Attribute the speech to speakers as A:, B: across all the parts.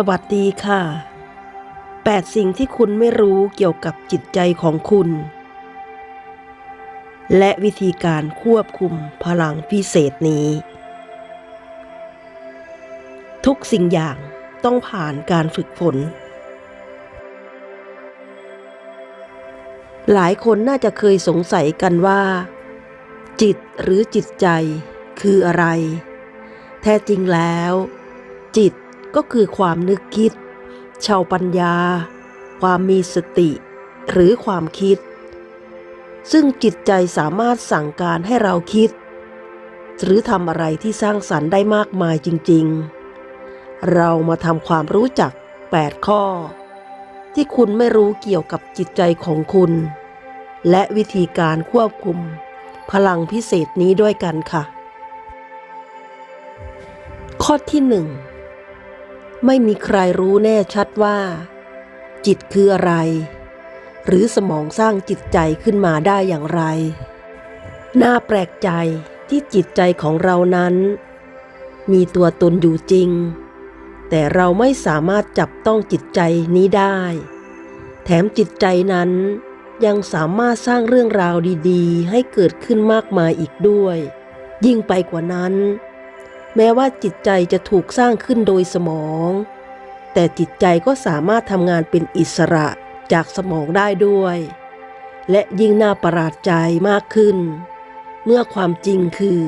A: สวัสดีค่ะ 8 สิ่งที่คุณไม่รู้เกี่ยวกับจิตใจของคุณ และวิธีการควบคุมพลังพิเศษนี้ ทุกสิ่งอย่างต้องผ่านการฝึกฝน หลายคนน่าจะเคยสงสัยกันว่า จิตหรือจิตใจคืออะไร แท้จริงแล้ว จิต ก็คือความนึกคิด ชาวปัญญา ความมีสติ หรือความคิด ซึ่งจิตใจสามารถสั่งการให้เราคิด หรือทำอะไรที่สร้างสรรค์ได้มากมายจริง ๆ เรามาทำความรู้จัก 8 ข้อ ที่คุณไม่รู้เกี่ยวกับจิตใจของคุณ และวิธีการควบคุม พลังพิเศษนี้ด้วยกันค่ะ ข้อที่หนึ่ง ไม่มีใครรู้แน่ชัดว่า จิตคืออะไร หรือสมองสร้างจิตใจขึ้นมาได้อย่างไร น่าแปลกใจที่จิตใจของเรานั้น มีตัวตนอยู่จริง แต่เราไม่สามารถจับต้องจิตใจนี้ได้ แถมจิตใจนั้นยังสามารถสร้างเรื่องราวดี ๆ ให้เกิดขึ้นมากมายอีกด้วย ยิ่งไปกว่านั้น แม้ว่าจิตใจจะถูกสร้างขึ้นโดยสมอง แต่จิตใจก็สามารถทำงานเป็นอิสระจากสมองได้ด้วย และยิ่งน่าประหลาดใจมากขึ้น เมื่อความจริงคือ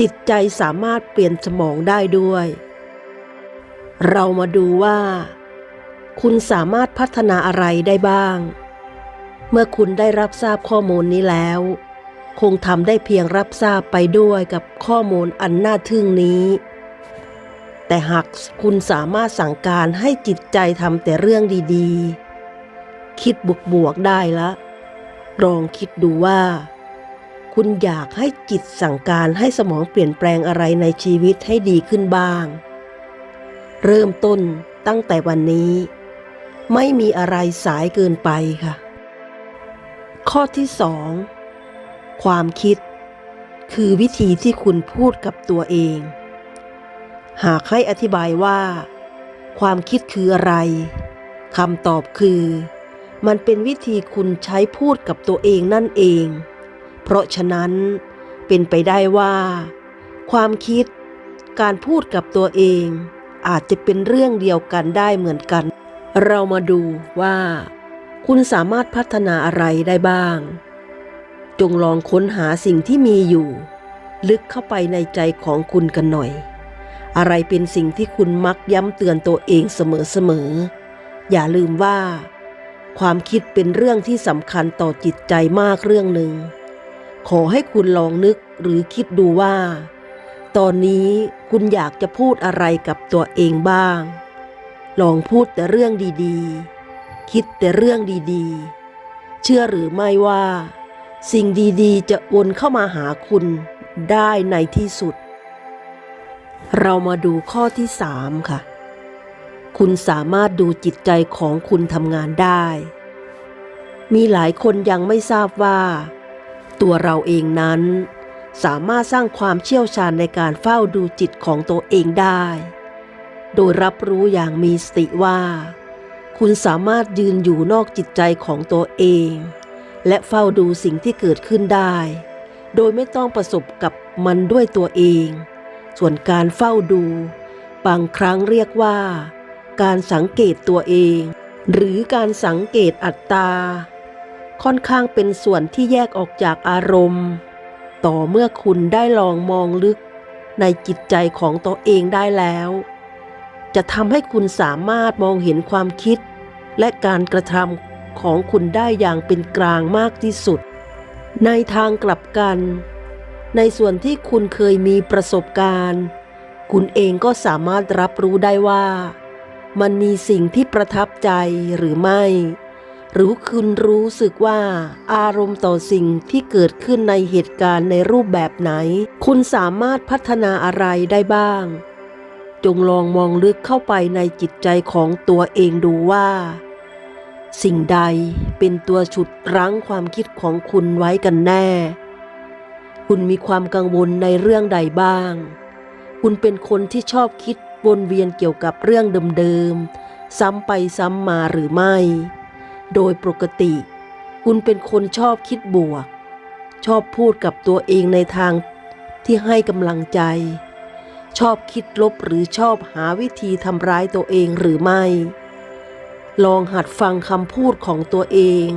A: จิตใจสามารถเปลี่ยนสมองได้ด้วย เรามาดูว่า คุณสามารถพัฒนาอะไรได้บ้าง เมื่อคุณได้รับทราบข้อมูลนี้แล้ว คงทำได้เพียงรับทราบไปด้วยกับข้อมูลอันน่าทึ่งนี้ แต่หากคุณสามารถสั่งการให้จิตใจทำแต่เรื่องดีๆ คิดบวกๆได้ละ ลองคิดดูว่า คุณอยากให้จิตสั่งการให้สมองเปลี่ยนแปลงอะไรในชีวิตให้ดีขึ้นบ้าง เริ่มต้นตั้งแต่วันนี้ ไม่มีอะไรสายเกินไปค่ะ ข้อที่สอง ความคิด คือวิธีที่คุณพูดกับตัวเอง หากให้อธิบายว่า ความคิดคืออะไรคำตอบคือ มันเป็นวิธีคุณใช้พูดกับตัวเองนั่นเอง เพราะฉะนั้นเป็นไปได้ว่า ความคิด การพูดกับตัวเอง อาจจะเป็นเรื่องเดียวกันได้เหมือนกัน เรามาดูว่า คุณสามารถพัฒนาอะไรได้บ้าง จงลองค้นหาสิ่งที่มีอยู่ ลึกเข้าไปในใจของคุณกันหน่อย อะไรเป็นสิ่งที่คุณมักย้ำเตือนตัวเองเสมอๆ อย่าลืมว่า ความคิดเป็นเรื่องที่สำคัญต่อจิตใจมากเรื่องหนึ่ง ขอให้คุณลองนึกหรือคิดดูว่า ตอนนี้คุณอยากจะพูดอะไรกับตัวเองบ้าง ลองพูดแต่เรื่องดีๆ คิดแต่เรื่องดีๆ เชื่อหรือไม่ว่า สิ่งดีๆ จะวนเข้ามาหาคุณได้ในที่สุด เรามาดูข้อที่สามค่ะ คุณสามารถดูจิตใจของคุณทำงานได้ มีหลายคนยังไม่ทราบว่า ตัวเราเองนั้น สามารถสร้างความเชี่ยวชาญในการเฝ้าดูจิตของตัวเองได้ โดยรับรู้อย่างมีสติว่า คุณสามารถยืนอยู่นอกจิตใจของตัวเอง และเฝ้าดูสิ่งที่เกิดขึ้นได้ โดยไม่ต้องประสบกับมันด้วยตัวเอง ส่วนการเฝ้าดู บางครั้งเรียกว่า การสังเกตตัวเอง หรือการสังเกตอัตตา ค่อนข้างเป็นส่วนที่แยกออกจากอารมณ์ ต่อเมื่อคุณได้ลองมองลึกในจิตใจของตัวเองได้แล้ว จะทำให้คุณสามารถมองเห็นความคิด และการกระทำ ของคุณได้อย่างเป็นกลางมากที่สุด ในทางกลับกัน ในส่วนที่คุณเคยมีประสบการณ์ คุณเองก็สามารถรับรู้ได้ว่า มันมีสิ่งที่ประทับใจหรือไม่ หรือคุณรู้สึกว่า อารมณ์ต่อสิ่งที่เกิดขึ้นในเหตุการณ์ในรูปแบบไหน คุณสามารถพัฒนาอะไรได้บ้างจงลองมองลึกเข้าไปในจิตใจของตัวเองดูว่า สิ่งใดเป็นตัวฉุดรั้งความคิดของคุณไว้กันแน่ คุณมีความกังวลในเรื่องใดบ้าง คุณเป็นคนที่ชอบคิดวนเวียนเกี่ยวกับเรื่องเดิมๆ ซ้ำไปซ้ำมาหรือไม่ โดยปกติ คุณเป็นคนชอบคิดบวก ชอบพูดกับตัวเองในทางที่ให้กำลังใจ ชอบคิดลบหรือชอบหาวิธีทำร้ายตัวเองหรือไม่ ลองหัดฟังคำพูดของตัวเอง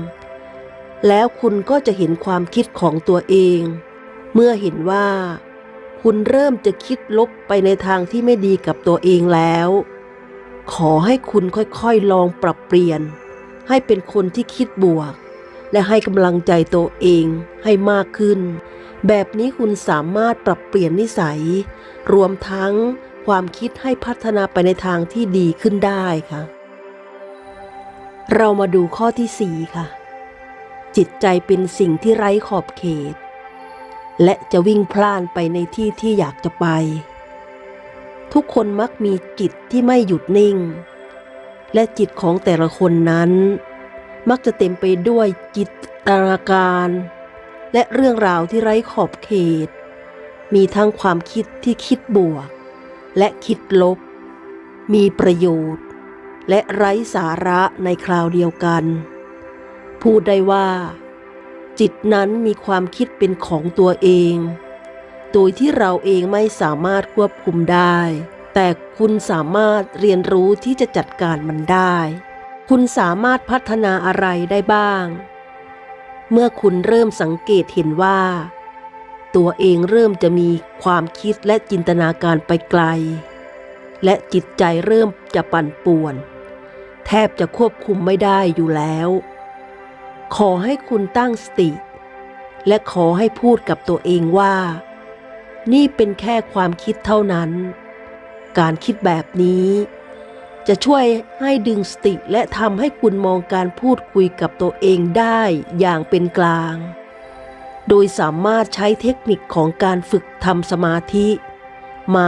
A: แล้วคุณก็จะเห็นความคิดของตัวเอง เมื่อเห็นว่า คุณเริ่มจะคิดลบไปในทางที่ไม่ดีกับตัวเองแล้ว ขอให้คุณค่อยๆลองปรับเปลี่ยน ให้เป็นคนที่คิดบวก และให้กำลังใจตัวเองให้มากขึ้น แบบนี้คุณสามารถปรับเปลี่ยนนิสัย รวมทั้งความคิดให้พัฒนาไปในทางที่ดีขึ้นได้ค่ะ เรามาดูข้อที่4ค่ะ จิตใจเป็นสิ่งที่ไร้ขอบเขต และจะวิ่งพล่านไปในที่ที่อยากจะไป ทุกคนมักมีจิตที่ไม่หยุดนิ่ง และจิตของแต่ละคนนั้น มักจะเต็มไปด้วยจิตนาการ และเรื่องราวที่ไร้ขอบเขต มีทั้งความคิดที่คิดบวก และคิดลบ มีประโยชน์ และไร้สาระในคราวเดียวกัน พูดได้ว่า จิตนั้นมีความคิดเป็นของตัวเอง โดยที่เราเองไม่สามารถควบคุมได้ แต่คุณสามารถเรียนรู้ที่จะจัดการมันได้ คุณสามารถพัฒนาอะไรได้บ้าง เมื่อคุณเริ่มสังเกตเห็นว่า ตัวเองเริ่มจะมีความคิดและจินตนาการไปไกลและจิตใจเริ่มจะปั่นป่วน แทบจะควบคุมไม่ได้อยู่แล้ว ขอให้คุณตั้งสติ และขอให้พูดกับตัวเองว่า นี่เป็นแค่ความคิดเท่านั้น การคิดแบบนี้ จะช่วยให้ดึงสติและทำให้คุณมองการพูดคุยกับตัวเองได้อย่างเป็นกลาง โดยสามารถใช้เทคนิคของการฝึกทำสมาธิ มา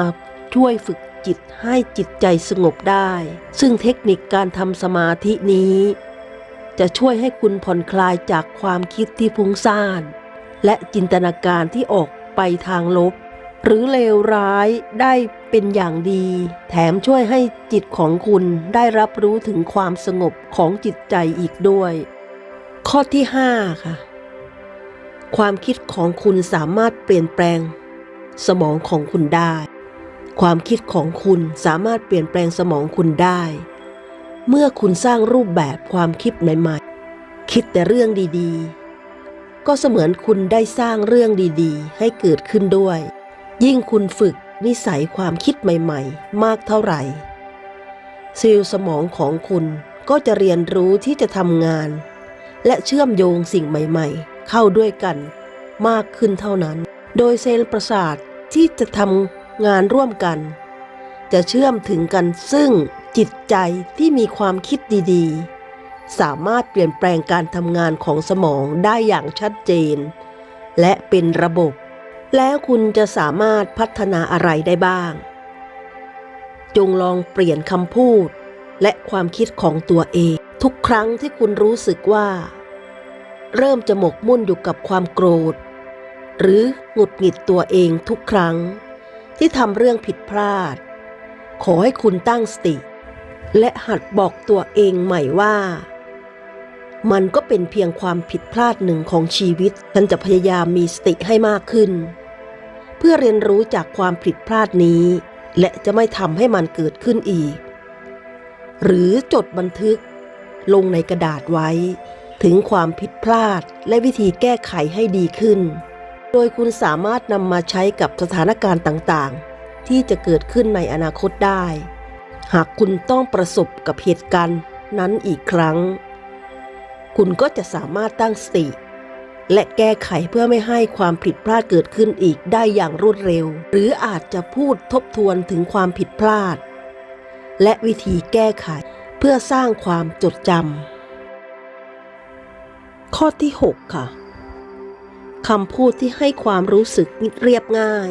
A: ช่วยฝึก จิตให้จิตใจสงบได้ ซึ่งเทคนิคการทำสมาธินี้ จะช่วยให้คุณผ่อนคลายจากความคิดที่ฟุ้งซ่าน และจินตนาการที่ออกไปทางลบ หรือเลวร้ายได้เป็นอย่างดี แถมช่วยให้จิตของคุณได้รับรู้ถึงความสงบของจิตใจอีกด้วย ข้อที่ 5 ค่ะ ความคิดของคุณสามารถเปลี่ยนแปลง สมองของคุณได้ ความคิดของคุณสามารถเปลี่ยนแปลงสมองคุณได้ เมื่อคุณสร้างรูปแบบความคิดใหม่ๆ คิดแต่เรื่องดีๆ ก็เสมือนคุณได้สร้างเรื่องดีๆ ให้เกิดขึ้นด้วย ยิ่งคุณฝึกนิสัยความคิดใหม่ๆ มากเท่าไหร่เซลล์สมองของคุณก็จะเรียนรู้ที่จะทำงาน และเชื่อมโยงสิ่งใหม่ๆ เข้าด้วยกัน มากขึ้นเท่านั้น โดยเซลล์ประสาทที่จะทำ งานร่วมกัน จะเชื่อมถึงกันซึ่งจิตใจที่มีความคิดดีๆ สามารถเปลี่ยนแปลงการทำงานของสมองได้อย่างชัดเจน และเป็นระบบ แล้วคุณจะสามารถพัฒนาอะไรได้บ้าง จงลองเปลี่ยนคำพูด และความคิดของตัวเอง ทุกครั้งที่คุณรู้สึกว่า เริ่มจะหมกมุ่นอยู่กับความโกรธ หรือหงุดหงิดตัวเองทุกครั้ง ที่ทำเรื่องผิดพลาด ขอให้คุณตั้งสติ และหัดบอกตัวเองใหม่ว่า มันก็เป็นเพียงความผิดพลาดหนึ่งของชีวิต ฉันจะพยายามมีสติให้มากขึ้น เพื่อเรียนรู้จากความผิดพลาดนี้ และจะไม่ทำให้มันเกิดขึ้นอีก หรือจดบันทึก ลงในกระดาษไว้ ถึงความผิดพลาดและวิธีแก้ไขให้ดีขึ้น โดยคุณสามารถนำมาใช้กับสถานการณ์ต่างๆ ที่จะเกิดขึ้นในอนาคตได้ หากคุณต้องประสบกับเหตุการณ์นั้นอีกครั้ง คุณก็จะสามารถตั้งสติ และแก้ไขเพื่อไม่ให้ความผิดพลาดเกิดขึ้นอีกได้อย่างรวดเร็ว หรืออาจจะพูดทบทวนถึงความผิดพลาด และวิธีแก้ไขเพื่อสร้างความจดจำข้อที่ 6 ค่ะ คำพูดที่ให้ความรู้สึกเรียบง่าย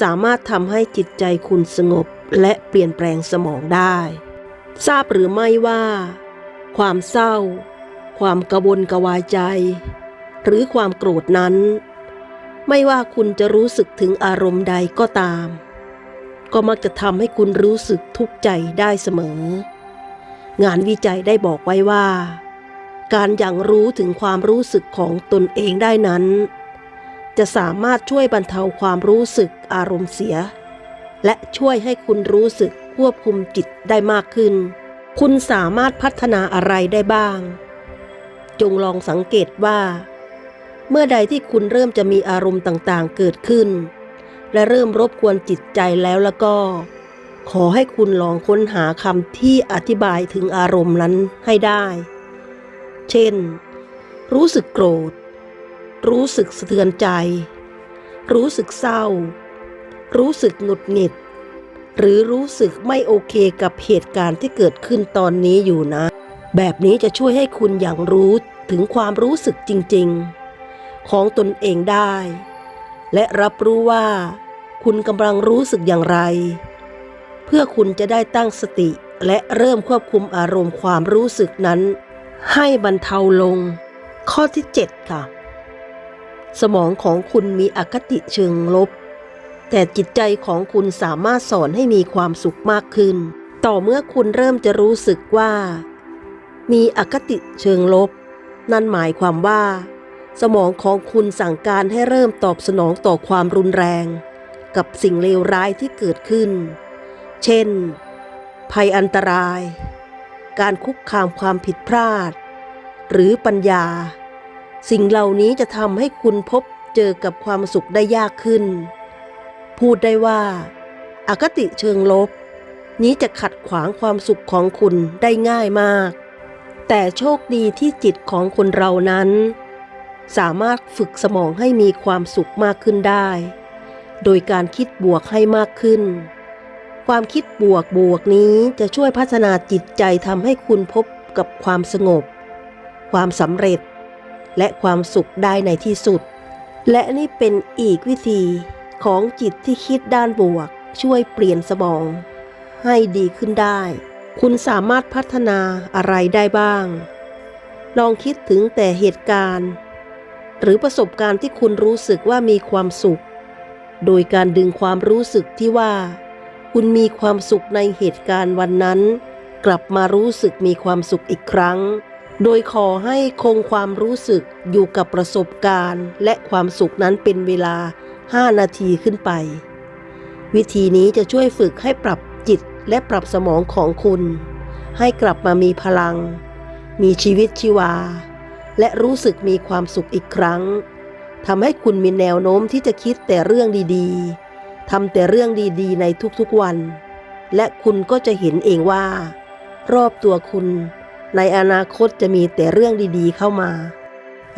A: สามารถทำให้จิตใจคุณสงบและเปลี่ยนแปลงสมองได้ ทราบหรือไม่ว่า ความเศร้า ความกระวนกระวายใจ หรือความโกรธนั้น ไม่ว่าคุณจะรู้สึกถึงอารมณ์ใดก็ตาม ก็มักจะทำให้คุณรู้สึกทุกข์ใจได้เสมอ งานวิจัยได้บอกไว้ว่า การอย่างรู้ถึงความรู้สึกของตนเองได้นั้น จะสามารถช่วยบรรเทาความรู้สึกอารมณ์เสีย และช่วยให้คุณรู้สึกควบคุมจิตได้มากขึ้น คุณสามารถพัฒนาอะไรได้บ้าง จงลองสังเกตว่า เมื่อใดที่คุณเริ่มจะมีอารมณ์ต่างๆ เกิดขึ้น และเริ่มรบกวนจิตใจแล้วแล้วก็ ขอให้คุณลองค้นหาคำที่อธิบายถึงอารมณ์นั้นให้ได้ เช่น รู้สึกโกรธ รู้สึกสะเทือนใจ รู้สึกเศร้า รู้สึกหงุดหงิด หรือรู้สึกไม่โอเคกับเหตุการณ์ที่เกิดขึ้นตอนนี้อยู่นะ แบบนี้จะช่วยให้คุณอย่างรู้ถึงความรู้สึกจริง ๆ ของตนเองได้ และรับรู้ว่า คุณกำลังรู้สึกอย่างไร เพื่อคุณจะได้ตั้งสติและเริ่มควบคุมอารมณ์ความรู้สึกนั้น ให้บรรเทาลง ข้อที่ 7 ค่ะ สมองของคุณมีอคติเชิงลบ แต่จิตใจของคุณสามารถสอนให้มีความสุขมากขึ้น ต่อเมื่อคุณเริ่มจะรู้สึกว่า มีอคติเชิงลบ นั่นหมายความว่า สมองของคุณสั่งการให้เริ่มตอบสนองต่อความรุนแรง กับสิ่งเลวร้ายที่เกิดขึ้น เช่น ภัยอันตราย การคุกคามความผิดพลาด หรือปัญญา สิ่งเหล่านี้จะทำให้คุณพบเจอกับความสุขได้ยากขึ้น พูดได้ว่าอาคติเชิงลบ นี้จะขัดขวางความสุขของคุณได้ง่ายมาก แต่โชคดีที่จิตของคนเรานั้น สามารถฝึกสมองให้มีความสุขมากขึ้นได้ โดยการคิดบวกให้มากขึ้น ความคิดบวกบวกนี้จะช่วยพัฒนาจิตใจทำให้คุณพบกับความสงบ ความสำเร็จ และความสุขได้ในที่สุด และนี่เป็นอีกวิธีของจิตที่คิดด้านบวก ช่วยเปลี่ยนสมอง ให้ดีขึ้นได้ คุณสามารถพัฒนาอะไรได้บ้าง ลองคิดถึงแต่เหตุการณ์ หรือประสบการณ์ที่คุณรู้สึกว่ามีความสุข โดยการดึงความรู้สึกที่ว่า คุณมีความสุขในเหตุการณ์วันนั้น กลับมารู้สึกมีความสุขอีกครั้ง โดยขอให้คงความรู้สึกอยู่กับประสบการณ์ และความสุขนั้นเป็นเวลา 5 นาทีขึ้นไป วิธีนี้จะช่วยฝึกให้ปรับจิตและปรับสมองของคุณ ให้กลับมามีพลัง มีชีวิตชีวา และรู้สึกมีความสุขอีกครั้งทำให้คุณมีแนวโน้มที่จะคิดแต่เรื่องดีๆ ทำแต่เรื่องดีๆ ในทุกๆวัน และคุณก็จะเห็นเองว่า รอบตัวคุณ ในอนาคตจะมีแต่เรื่องดีๆเข้ามา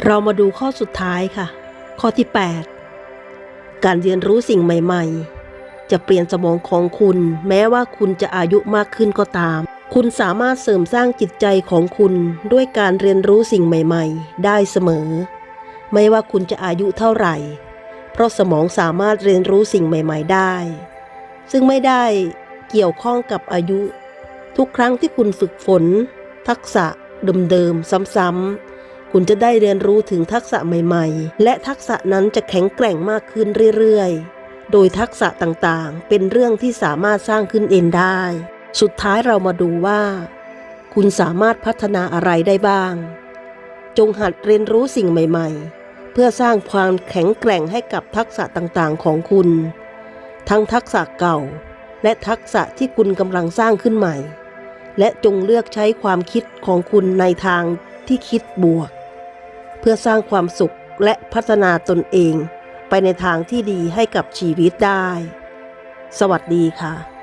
A: เรามาดูข้อสุดท้ายค่ะ ข้อที่ 8 การเรียนรู้สิ่งใหม่ ๆ จะเปลี่ยนสมองของคุณ แม้ว่าคุณจะอายุมากขึ้นก็ตาม คุณสามารถเสริมสร้างจิตใจของคุณด้วยการเรียนรู้สิ่งใหม่ ๆ ได้เสมอ ไม่ว่าคุณจะอายุเท่าไหร่ เพราะสมองสามารถเรียนรู้สิ่งใหม่ ๆ ได้ ซึ่งไม่ได้เกี่ยวข้องกับอายุ ทุกครั้งที่คุณฝึกฝน ทักษะเดิมๆซ้ำๆคุณจะได้เรียนรู้ถึงทักษะใหม่ ๆ และทักษะนั้นจะแข็งแกร่งมากขึ้นเรื่อยๆ โดยทักษะต่างๆ เป็นเรื่องที่สามารถสร้างขึ้นเองได้ สุดท้ายเรามาดูว่า คุณสามารถพัฒนาอะไรได้บ้าง จงหัดเรียนรู้สิ่งใหม่ ๆ เพื่อสร้างความแข็งแกร่งให้กับทักษะต่างๆ ของคุณ ทั้งทักษะเก่า และทักษะที่คุณกำลังสร้างขึ้นใหม่ และจงเลือกใช้ความคิดของคุณในทางที่คิดบวก เพื่อสร้างความสุขและพัฒนาตนเอง ไปในทางที่ดีให้กับชีวิตได้ สวัสดีค่ะ